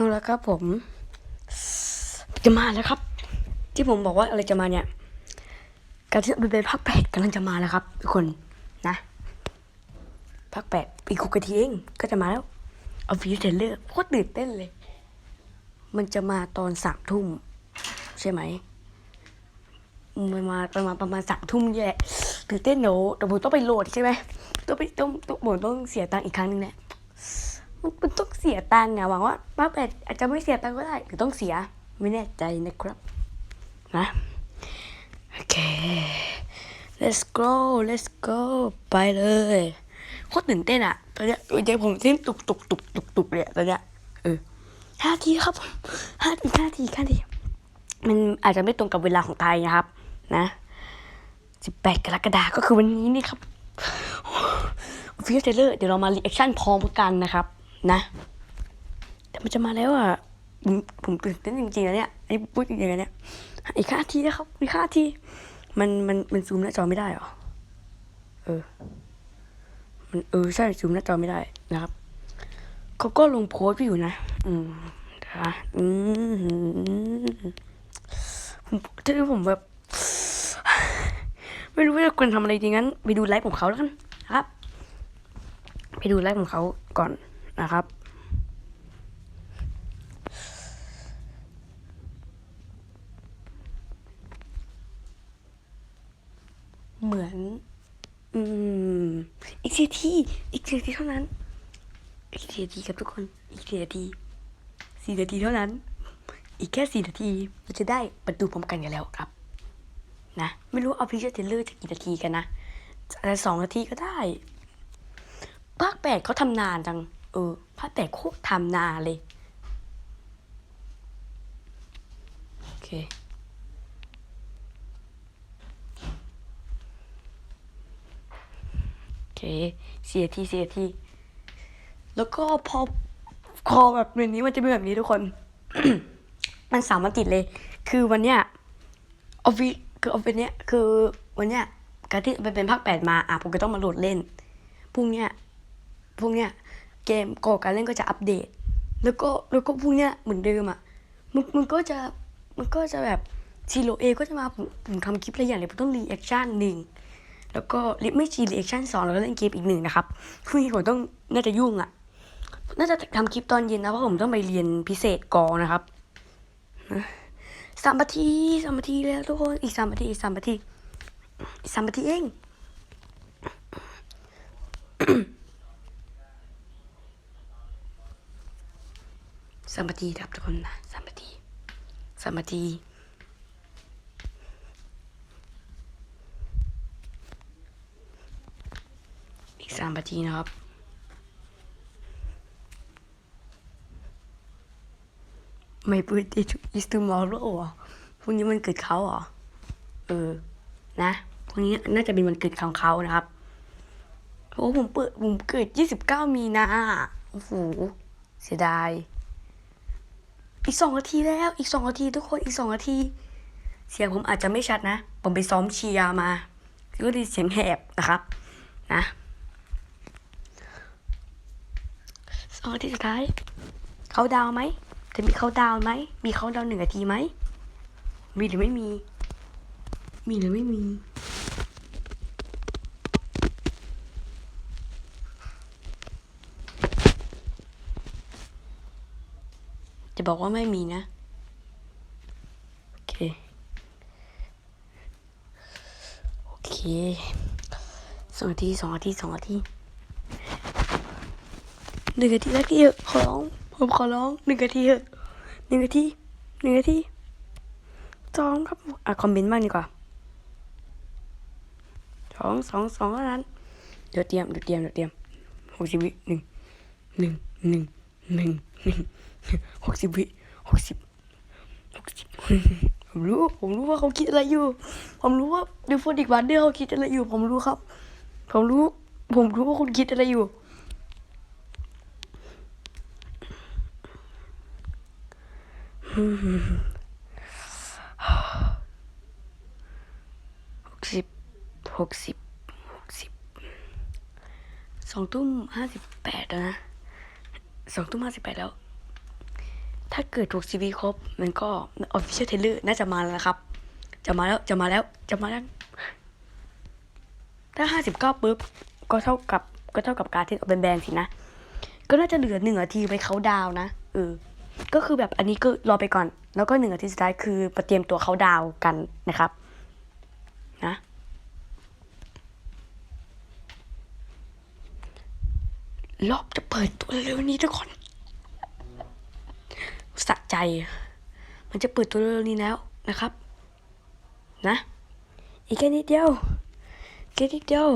เอาละครับผม จะมาแล้วครับ ที่ผมบอกว่าอะไรจะมาเนี่ย การที่เป็นภาคแปดกำลังจะมาแล้วครับทุกคนนะภาคแปดอีกหกนาทีเองก็จะมาแล้วเอาฟิวเทเลอร์โคตรตื่นเต้นเลย มันจะมาตอนสามทุ่มใช่ไหมมันมาประมาณประมาณสามทุ่มนี่แหละตื่นเต้นเดี๋ยวเดี๋ยวผมต้องไปโหลดใช่ไหมต้องไปต้องต้องผมต้องเสียตังค์อีกครั้งหนึงแหละ มันต้องเสียตังค์อะหวังว่าป้าเป็ดอาจจะไม่เสียตังค์ก็ได้หรือต้องเสียไม่แน่ใจนะครับนะโอเค let's go let's go ไปเลยโคตรตื่นเต้นอะตอนเนี้ยใจผมเต้นตุกตุกตุกตุกตุกเลยตอนเนี้ยเออห้าทีครับผมห้าทีห้าทีห้าทีมันอาจจะไม่ตรงกับเวลาของไทยนะครับ นะสิบแปดกรกฎาคมก็คือวันนี้นี่ครับฟิวเทเลอร์เดี๋ยวเรามารีแอคชั่นพร้อมกันนะครับ นะ แต่มันจะมาแล้วอะผมผมตื่นเต้นจริงๆนะเนี่ยไอ้พูดจริงๆนะเนี่ยอีกห้าทีนะครับอีกห้าที มันมันมันซูมหน้าจอไม่ได้เหรอเออ มันเออใช่ซูมหน้าจอไม่ได้นะครับเขาก็ลงโพสต์ไว้อยู่นะ อืมนะอืมผมที่ผมแบบ ไม่รู้ว่าจะควรทำอะไรดีงั้น ไปดูไลฟ์ของเขาแล้วกันนะครับ ไปดูไลฟ์ของเขาก่อน นะครับ เหมือน อืม อีกสี่นาทีอีกสี่นาทีเท่านั้น อีกสี่นาทีครับทุกคน อีกสี่นาทีสี่นาทีเท่านั้น อีกแค่สี่นาทีเราจะได้ประตูพร้อมกันกันแล้วครับ นะ ไม่รู้เอาพิเศษเทเลอร์จะกี่นาทีกันนะอาจจะสองนาทีก็ได้ภาคแปดเขาทำนานจัง เออภาคแปดโคตรทำนาเลย โอเค โอเค เสียทีเสียที แล้วก็พอคอแบบนี้มันจะเป็นแบบนี้ทุกคน มันสามวันติดเลย คือวันเนี้ยออฟฟิศคือออฟฟิศเนี้ยคือวันเนี้ยการที่ไปเป็นภาคแปดมาอะผมก็ต้องมาโหลดเล่นพรุ่งเนี้ยพวกเนี้ย เกมก่อการเล่นก็จะอัปเดต แล้วก็แล้วก็พวกเนี้ยเหมือนเดิมอะมันมันก็จะมันก็จะแบบซีโรเอก็จะมาผมผมทำคลิปอะไรอย่างเลยผมต้องรีแอคชั่นหนึ่งแล้วก็ไม่ชีรีแอคชั่นสองแล้วก็เล่นเกมอีกหนึ่งนะครับพรุ่งนี้ผมต้องน่าจะยุ่งอะน่าจะทำคลิปตอนเย็นนะเพราะผมต้องไปเรียนพิเศษกอนะครับนะสามนาทีสามนาทีแล้วทุกคนอีกสามนาทีอีกสามนาทีอีกสามนาทีเอง สามาทีครับทุกคนนะสามาทีสามาทีอีกสามนาทีนะครับไม่พูดที่อิสตูมอลโรอะพรุ่งนี้มันเกิดเขาเหรอ เออ นะพรุ่งนี้น่าจะเป็นวันเกิดของเขานะครับ โอ้ผมเปิดผมเกิดยี่สิบเก้ามีนาโอ้โห เสียดาย อีกสองนาทีแล้ว อีกสองนาทีทุกคน อีกสองนาที เสียงผมอาจจะไม่ชัดนะ ผมไปซ้อมเชียร์มา ก็ได้เสียงแหบนะครับ นะสองนาทีสุดท้าย เขาดาวไหม จะมีเขาดาวไหม มีเขาดาวหนึ่งนาทีไหม มีหรือไม่มี มีหรือไม่มี จะบอกว่าไม่มีนะ โอเค โอเคสองนาทีสองนาทีสองนาทีหนึ่งนาทีแล้วที่เถอะขอร้อง ผมขอร้องหนึ่งนาทีเถอะหนึ่งนาทีหนึ่งนาทีสองครับอะคอมเมนต์บ้างดีกว่าสองสองสองเท่านั้นเดี๋ยวเตรียมเดี๋ยวเตรียมเดี๋ยวเตรียมหกสิบวิหนึ่งหนึ่งหนึ่ง หนึ่งหนึ่งหกสิบวิหกสิบหกสิบผมรู้ ผมรู้ว่าเขาคิดอะไรอยู่ ผมรู้ว่าดูฟอนดิกวันเดอร์เขาคิดอะไรอยู่ ผมรู้ครับ ผมรู้ ผมรู้ว่าคุณคิดอะไรอยู่หกสิบหกสิบหกสิบสองทุ่มห้าสิบแปดนะ สองทุ่มห้าสิบแปดแล้ว ถ้าเกิดถูกซีวีครบ มันก็ออฟฟิเชียลเทเลอร์น่าจะมาแล้วนะครับ จะมาแล้วจะมาแล้วจะมาแล้ว ถ้าห้าสิบเก้าปุ๊บ ก็เท่ากับก็เท่ากับการที่เอาเป็นแบนสินะ ก็น่าจะเหลือหนึ่งนาทีไปเขาดาวนะเออก็คือแบบอันนี้ก็รอไปก่อน แล้วก็หนึ่งนาทีสุดท้ายคือประเตรียมตัวเขาดาวกันนะครับ นะ รอบจะเปิดตัวเร็วๆนี้ทุกคนสะใจ มันจะเปิดตัวเร็วๆนี้แล้วนะครับ นะ อีกแค่นิดเดียวแค่นิดเดียว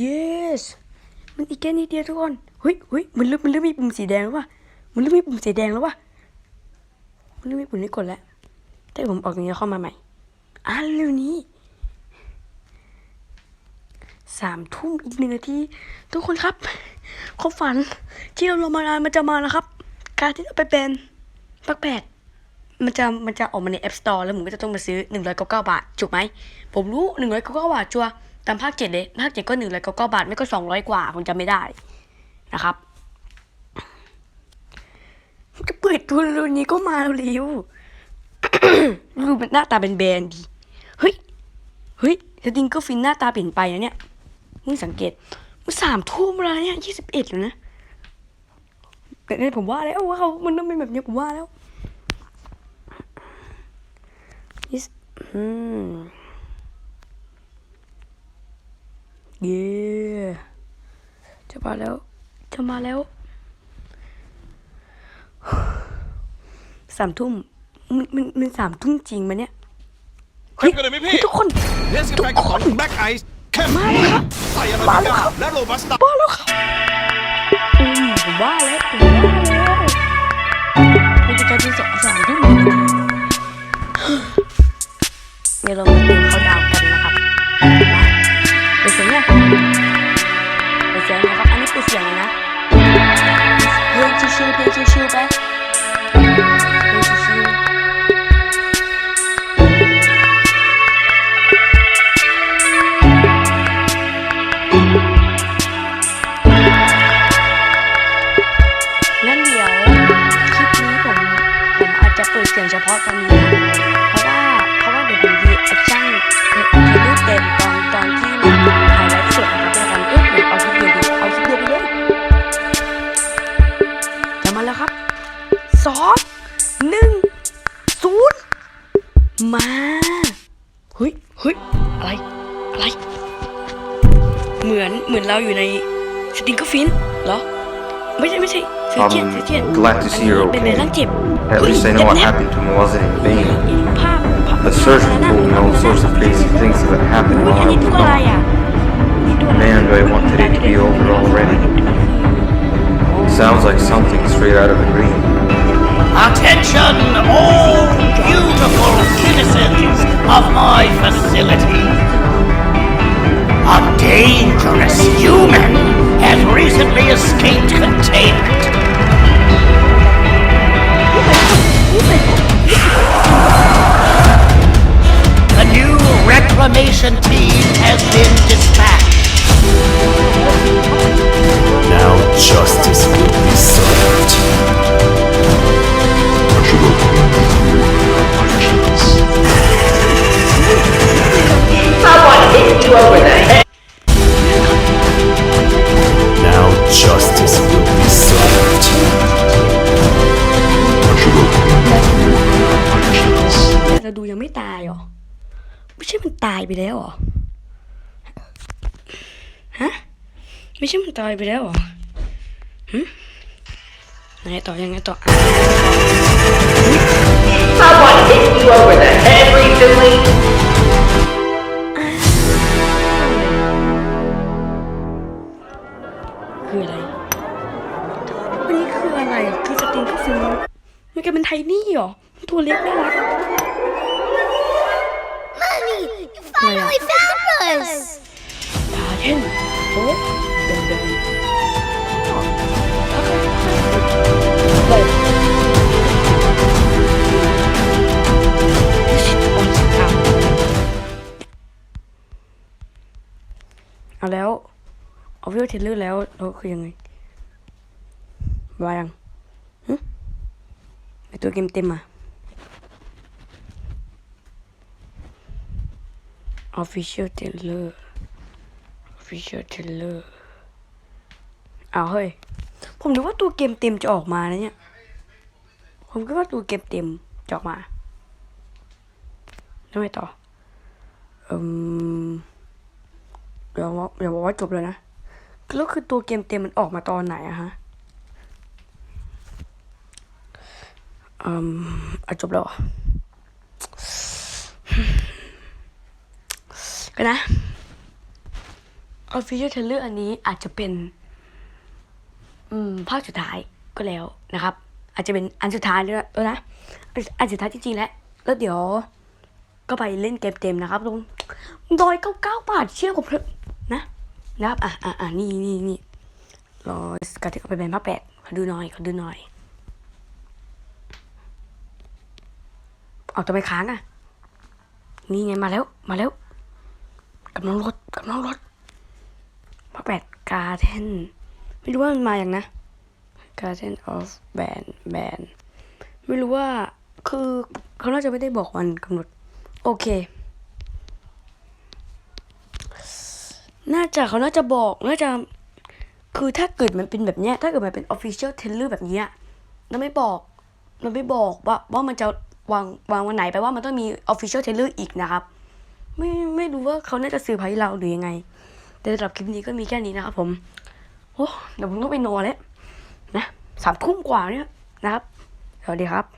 yes มันอีกแค่นิดเดียวทุกคนเฮ้ยเฮ้ยมันเริ่มมันเริ่มมีปุ่มสีแดงแล้วว่ะมันเริ่มมีปุ่มสีแดงแล้วว่ะมันเริ่มมีปุ่มนี้กดแล้วแต่ผมออกตรงนี้เข้ามาใหม่อะเร็วนี้ สามทุ่มอีกหนึ่งนาทีทุกคนครับความฝันที่เราลงมานานมันจะมาแล้วครับ การที่เราไปเป็นปักแปดมันจะมันจะออกมาใน App Store แล้วผมก็จะต้องมาซื้อหนึ่งร้อยเก้าเก้าบาทถูกไหม ผมรู้หนึ่งร้อยเก้าเก้าบาทชัวตามภาคเจ็ดเลยภาคเจ็ดก็หนึ่งร้อยเก้าเก้าบาท ไม่ก็สองร้อยกว่าผมจำไม่ได้นะครับจะเปิดตัวร็วๆนี้ก็มาเร็วๆดูเป็นหน้าตาเป็นแบรนด์ดี เฮ้ย เฮ้ยสติงเก็ฟินหน้าตาเปลี่ยนไปนะเนี่ย มึงสังเกตมันสามทุ่มแล้วเนี่ยยี่สิบเอ็ดแล้วนะแต่เนี่ยผมว่าแล้วว่าเขามันต้องเป็นแบบนี้ผมว่าแล้วยี่สิบอืมเย่จะมาแล้ว จะมาแล้วสามทุ่มมันมันมันสามทุ่มจริงไหมเนี่ยเข้มกันเลยไหมพี่เฮ้ยทุกคนเลสกาแฟกระป๋องแบ็กไอซ์เข้มมาแล้วครับใส่อะไรมาไปแล้วกัครับ นและโรบัสต้ สองหนึ่งศูนย์มาเฮ้ยเฮ้ยอะไร อะไร เหมือนเหมือนเราอยู่ในสติงเกอร์ฟินเหรอ ไม่ใช่ไม่ใช่เสือเจียน I'm เสือเจียน glad to see you're เป็นเป็น okay. ร่างเจ็บ At least I know what happened to him wasn't in vain. ภาพภาพ The surgeon told me all sorts of crazy things that happened อุ้ย while อัน I นี้ was ตัวอะไร gone. อะนี่ตัวอะไร Man, do I want today to be over already. Sounds like something straight out of a dream. Attention, all beautiful citizens of my facility. A dangerous human has recently escaped containment. ไปแล้วเหรอ ฮะ ไม่ใช่มันตายไปแล้วเหรอหึยังไงต่อยังไงต่ออะ Someone hit you over the head recently. คืออะไรอันนี้คืออะไร คือสติงก็ฟิลมันกลายเป็นไทนี่เหรอมันตัวเล็กน่ารัก Mommy, you finally found us! ดาเทนโอ้เดินเดินเฮ้ยเอาแล้ว เอาวิวเทเลอร์แล้วเราคือยังไงวายังหึตัวเกมเต็มอะ official trailer official trailer เอาเฮ้ย ผมนึกว่าตัวเกมเต็มจะออกมานะเนี่ย ผมคิดว่าตัวเกมเต็มจะออกมาแล้วไงต่ออืมเดี๋ยวว่าเดี๋ยวบอกว่าจบเลยนะ แล้วคือตัวเกมเต็มมันออกมาตอนไหนอะฮะอืมอะจบแล้ว ก็นะ Official Trailer อันนี้อาจจะเป็น อืมภาคสุดท้ายก็แล้วนะครับ อาจจะเป็นอันสุดท้ายแล้วนะ อันสุดท้ายจริงๆแล้วแล้วเดี๋ยวก็ไปเล่นเกมเต็มนะครับลุงดอยเก้าเก้าบาทเชื่อผมเถอะนะนะครับอะอะอะนี่นี่นี่รอกระถึงเอาไปเป็นภาคแปดขอดูหน่อยขอดูหน่อย เอาตัวไปค้างอะ นี่ไงมาแล้วมาแล้ว กำลังรถกำลังรถภาแปดกาเทนไม่รู้ว่ามันมาอย่างนะ Garden of Band Band ไม่รู้ว่าคือเขาน่าจะไม่ได้บอกวันกำหนด โอเค น่าจะเขาน่าจะบอกน่าจะคือถ้าเกิดมันเป็นแบบเนี้ย ถ้าเกิดมันเป็น official trailer แบบเนี้ยแล้วไม่บอก มันไม่บอกว่าว่ามันจะวางวางวันไหนแปลว่ามันต้องมี official trailer อีกนะครับ ไม่ไม่รู้ว่าเขาน่าจะซื้อไพ่เราหรือยังไง แต่สำหรับคลิปนี้ก็มีแค่นี้นะครับผมโอ้เดี๋ยวผมต้องไปนอนแล้วนะสามทุ่มกว่าเนี่ยนะครับสวัสดีครับ